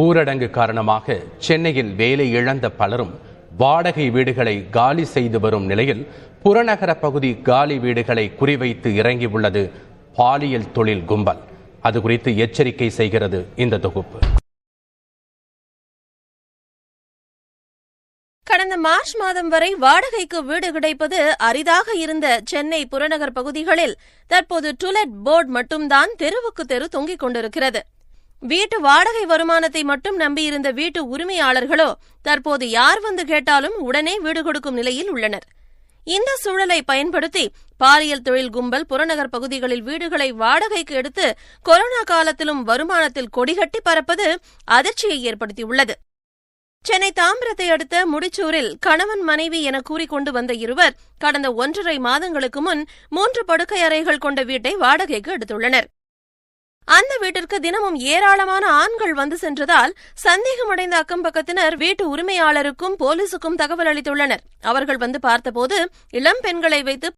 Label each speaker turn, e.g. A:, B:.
A: ஊரடங்கு காரணமாக சென்னையில் வேலை இழந்த பலரும் வாடகை வீடுகளை காலி செய்து வரும் நிலையில் புறநகர பகுதி காலி வீடுகளை குறிவைத்து இறங்கியுள்ளது பாலியல் தொழில் கும்பல். அது குறித்து எச்சரிக்கை செய்கிறது இந்த தொகுப்பு.
B: கடந்த மார்ச் மாதம் வரை வாடகைக்கு வீடு கிடைப்பது அரிதாக இருந்த சென்னை புறநகர் பகுதிகளில் தற்போது டுலெட் போர்டு மட்டும்தான் தெருவுக்கு தெரு தொங்கிக் கொண்டிருக்கிறது. வீட்டு வாடகை வருமானத்தை மட்டும் நம்பியிருந்த வீட்டு உரிமையாளர்களோ தற்போது யார் வந்து கேட்டாலும் உடனே வீடு கொடுக்கும் நிலையில் உள்ளனர். இந்த சூழலை பயன்படுத்தி பாலியல் தொழில் கும்பல் புறநகர் பகுதிகளில் வீடுகளை வாடகைக்கு எடுத்து கொரோனா காலத்திலும் வருமானத்தில் கொடிகட்டி பறப்பது அதிர்ச்சியை ஏற்படுத்தியுள்ளது. சென்னை தாம்பரத்தை அடுத்த முடிச்சூரில் கணவன் மனைவி என கூறிக்கொண்டு வந்த இருவர் கடந்த ஒன்றரை மாதங்களுக்கு முன் மூன்று படுக்கை அறைகள் கொண்ட வீட்டை வாடகைக்கு எடுத்துள்ளனர். அந்த வீட்டிற்கு தினமும் ஏராளமான ஆண்கள் வந்து சென்றதால் சந்தேகமடைந்த அக்கம் பக்கத்தினர் வீட்டு உரிமையாளருக்கும் போலீசுக்கும் தகவல் அளித்துள்ளனர். அவர்கள் வந்து பார்த்தபோது இளம் பெண்களை வைத்து